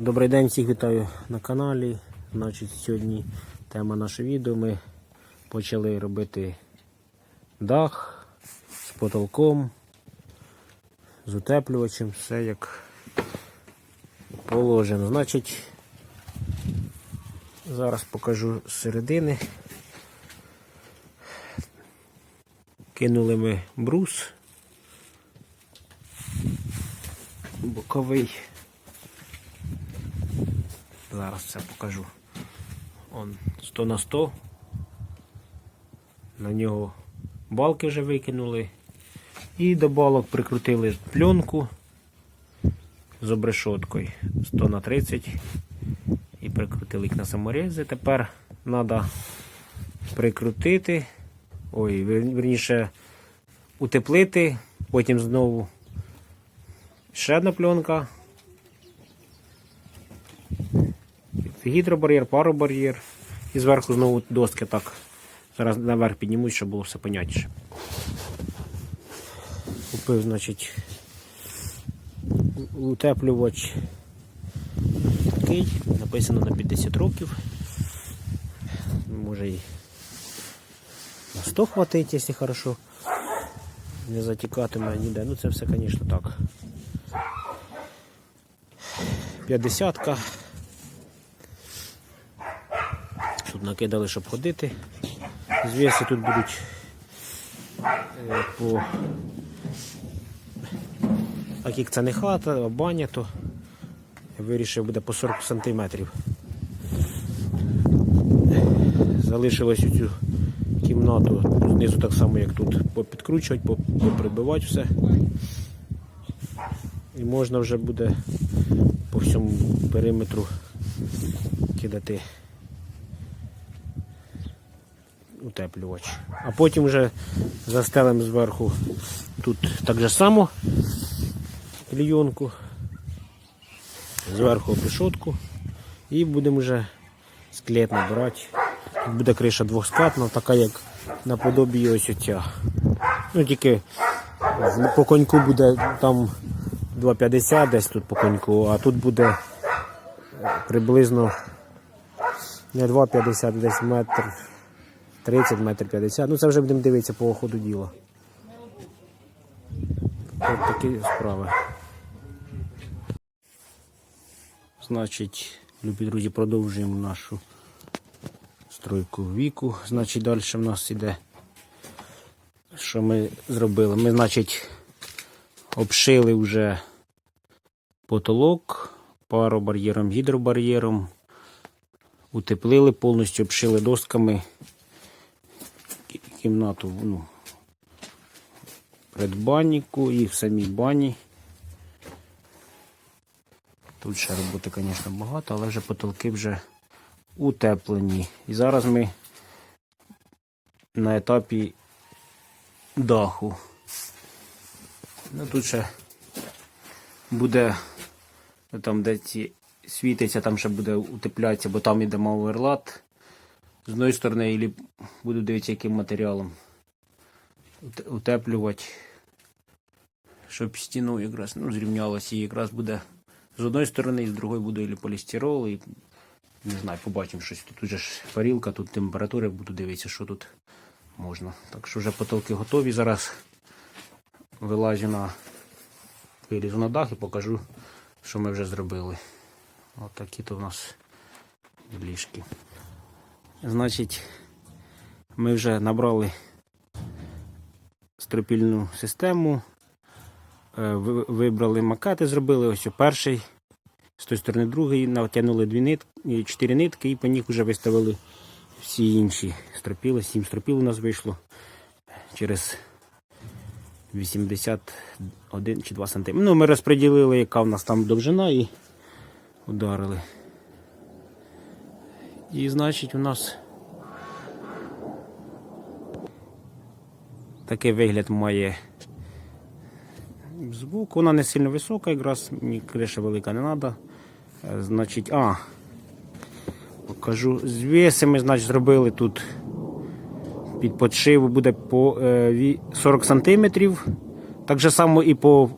Добрий день, всіх вітаю на каналі. Значить, сьогодні тема нашого відео. Ми почали робити дах з потолком, з утеплювачем, все як положено. Значить, зараз покажу з середини. Кинули ми брус боковий. Зараз це покажу. Он 100 на 100. На нього балки вже викинули. І до балок прикрутили пленку з обрешоткою 100 на 30 і прикрутили їх на саморези. Тепер треба прикрутити, ой, верніше утеплити, потім знову ще одна пленка. Гідробар'єр, паробар'єр. І зверху знову доски так. Зараз наверх піднімуть, щоб було все понятніше. Купив, значить, утеплювач такий, написано на 50 років. Може і на 100 хватить, якщо хорошо. Не затікатиме ніде. Ну це все, звісно, так. 50-ка. Тут накидали, щоб ходити. Звіси тут будуть е, по. Так як це не хата, а баня, то вирішив буде по 40 сантиметрів. Залишилось цю кімнату знизу так само, як тут, попідкручувати, поприбивати все. І можна вже буде по всьому периметру кидати утеплювач. А потім вже застелимо зверху тут так же само клійонку, зверху опішотку і будемо вже склеєт набирати. Тут буде криша двохскатна, така як наподобі ось оця. Ну тільки по коньку буде там 2,50 десь тут по коньку, а тут буде приблизно не 2,50, десь метр 30, метр 50. Ну це вже будемо дивитися по ходу діла. От такі справи. Значить, любі друзі, продовжуємо нашу стройку віку. Значить, далі в нас іде, що ми зробили. Ми, значить, обшили вже потолок паробар'єром, гідробар'єром, утеплили повністю, обшили досками кімнату ну, предбанніку і в самій бані. Тут ще роботи, звісно, багато, але вже потолки вже утеплені. І зараз ми на етапі даху. Ну тут ще буде там, де ці світиться, там ще буде утеплятися, бо там іде оверлад. З одної сторони, буду дивитися, яким матеріалом утеплювати, щоб стіну якраз ну, зрівнялося і якраз буде з одної сторони, і з другої буде і полістирол, і не знаю, побачимо щось. Тут уже ж парілка, тут температура, буду дивитися, що тут можна. Так що вже потолки готові. Зараз вилазю на вилізу на дах і покажу, що ми вже зробили. От такі то в нас ліжки. Значить, ми вже набрали стропільну систему, е, вибрали макети, зробили ось перший, з тої сторони другий, натягнули дві нитки, чотири нитки і по них вже виставили всі інші стропіли. Сім стропіл у нас вийшло через 81 чи 2 см. Ну, ми розподілили, яка в нас там довжина і ударили. І значить у нас такий вигляд має звук. Вона не сильно висока, якраз мені криша велика не треба. Значить, а, покажу. Звіси ми, значить, зробили тут під подшиву буде по е, 40 см. Так же само і по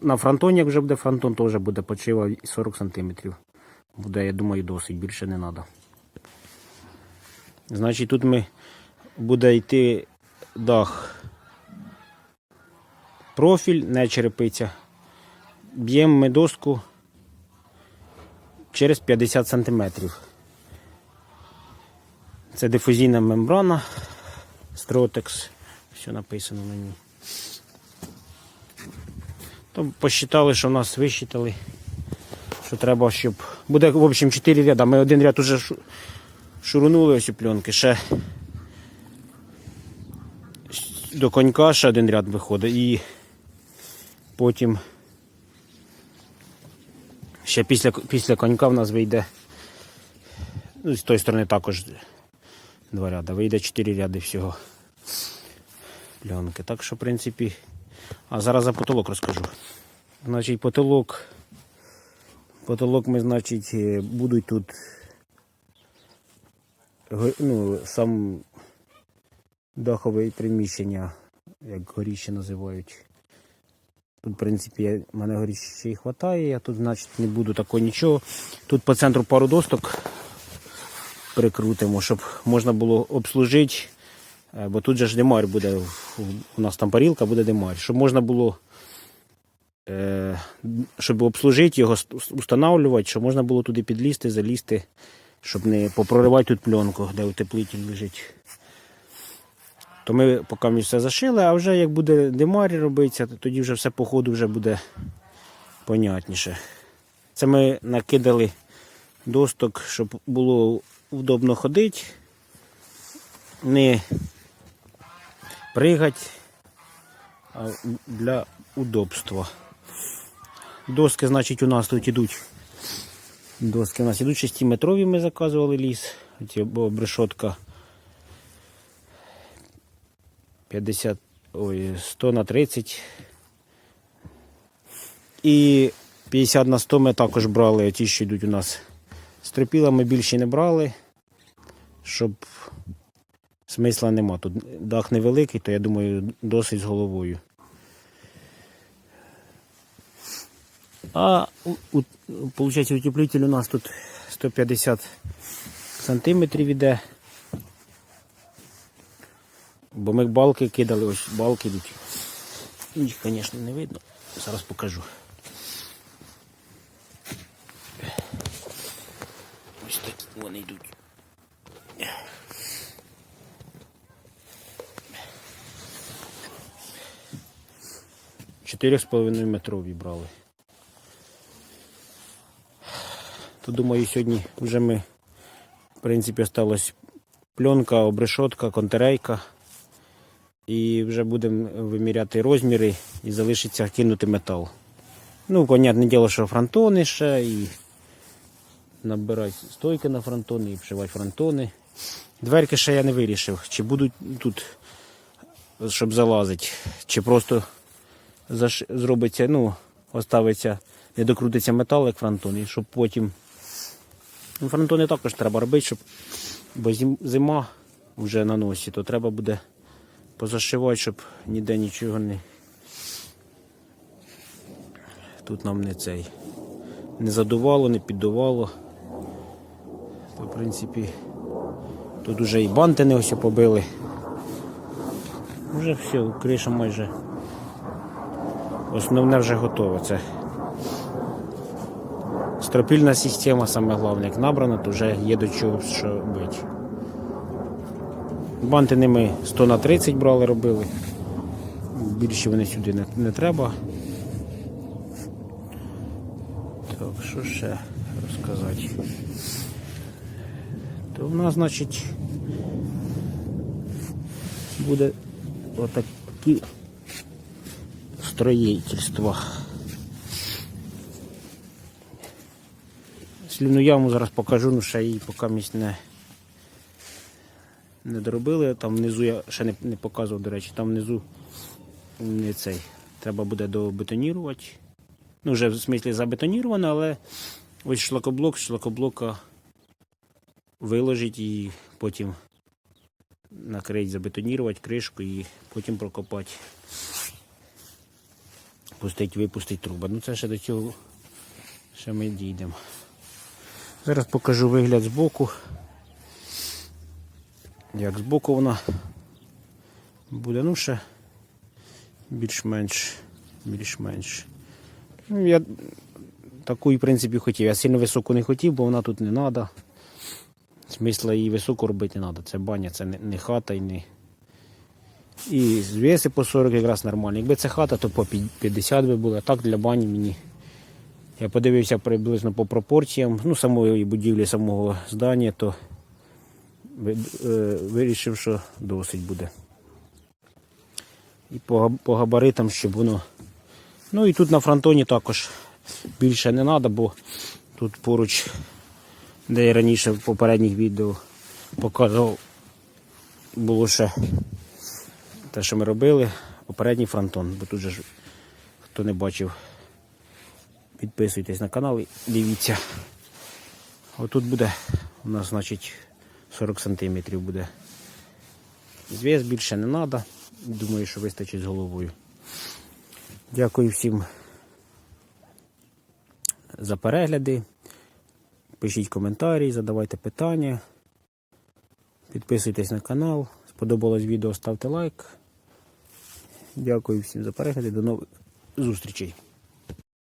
на фронтоні, як вже буде фронтон, то вже буде почива 40 см. Буде, я думаю, досить, більше не треба. Значить, тут ми буде йти дах. Профіль, не черепиця. Б'ємо ми доску через 50 см. Це дифузійна мембрана Strotex. Все написано на ній. То посчитали, що в нас висчитали, що треба, щоб. Буде, в общем, 4 ряда. Ми один ряд уже шу- шурунули ось у пленки. Ще до конька ще один ряд виходить. І потім ще після, після конька в нас вийде. Ну, з тої сторони також два ряда. Вийде 4 ряди всього пленки. Так що, в принципі. А зараз за потолок розкажу. Значить, потолок. Потолок ми, значить, е, будуть тут. Ну, сам дахове приміщення, як горіще називають. Тут, в принципі, я- мене горіще і вистачає, я тут, значить, не буду такого нічого. Тут по центру пару досток прикрутимо, щоб можна було обслужити. Е, Бо тут же ж димар буде, у нас там парілка буде димар, щоб можна було, е, щоб обслужити його, встановлювати, щоб можна було туди підлізти, залізти, щоб не попроривати тут пленку, де утеплитель лежить. То ми поки ми все зашили, а вже як буде димарі робитися, то тоді вже все по ходу вже буде понятніше. Це ми накидали досток, щоб було удобно ходити, не пригати, а для удобства. Доски, значить, у нас тут ідуть. Доски у нас ідуть 6-метрові, ми заказували ліс. Ці обрешотка 50, ой, 100 на 30. І 50 на 100 ми також брали, ті, що йдуть у нас. Стрипіла ми більше не брали, щоб смисла нема. Тут дах невеликий, то я думаю, досить з головою. А у, у, утеплитель у нас тут 150 сантиметрів іде. Бо ми балки кидали, ось балки йдуть. Їх, звісно, не видно. Зараз покажу. Ось такі вони йдуть. Чотири з половиною метрові брали. То думаю, сьогодні вже ми, в принципі, осталась пленка, обрешотка, контерейка. І вже будемо виміряти розміри і залишиться кинути метал. Ну, понятне діло, що фронтони ще і набирати стойки на фронтони і вшивати фронтони. Дверки ще я не вирішив, чи будуть тут, щоб залазити, чи просто заш... зробиться, ну, оставиться, не докрутиться метал, як фронтон, щоб потім. Ну, фронтони також треба робити, щоб бо зима вже на носі, то треба буде позашивати, щоб ніде нічого не. Тут нам не цей. Не задувало, не піддувало. То, в принципі, тут вже і банти не ось побили. Вже все, криша майже. Основне вже готове. Це стропільна система, саме головне, як набрана, то вже є до чого що бити. Банти ними 100 на 30 брали, робили. Більше вони сюди не, не треба. Так, що ще розказати? То в нас, значить, буде отакі строїтельства. Слівну яму зараз покажу, ну ще її поки місць не, не доробили. Там внизу я ще не, не показував, до речі, там внизу не цей. Треба буде добетонірувати. Ну, вже в смислі забетоніровано, але ось шлакоблок, з шлакоблока виложить і потім накрити, забетонірувати кришку і потім прокопати. пустить, випустить труба. Ну це ще до цього ще ми дійдемо. Зараз покажу вигляд збоку. Як збоку вона буде, ну ще більш-менш. Більш-менш. Ну, я таку, в принципі, хотів. Я сильно високу не хотів, бо вона тут не треба. Смисла її високо робити не треба. Це баня, це не, хата і не. І звіси по 40 якраз нормально. Якби це хата, то по 50 би було. А так для бані мені. Я подивився приблизно по пропорціям, ну, самої будівлі, самого здання, то вирішив, що досить буде. І по, по габаритам, щоб воно. Ну і тут на фронтоні також більше не треба, бо тут поруч, де я раніше в попередніх відео показував, було ще те, що ми робили, попередній фронтон, бо тут же ж, хто не бачив, підписуйтесь на канал і дивіться. Отут буде у нас, значить, 40 см буде. Зв'яз більше не треба. Думаю, що вистачить з головою. Дякую всім за перегляди. Пишіть коментарі, задавайте питання. Підписуйтесь на канал. Сподобалось відео, ставте лайк. Дякую всім за перегляди. До нових зустрічей.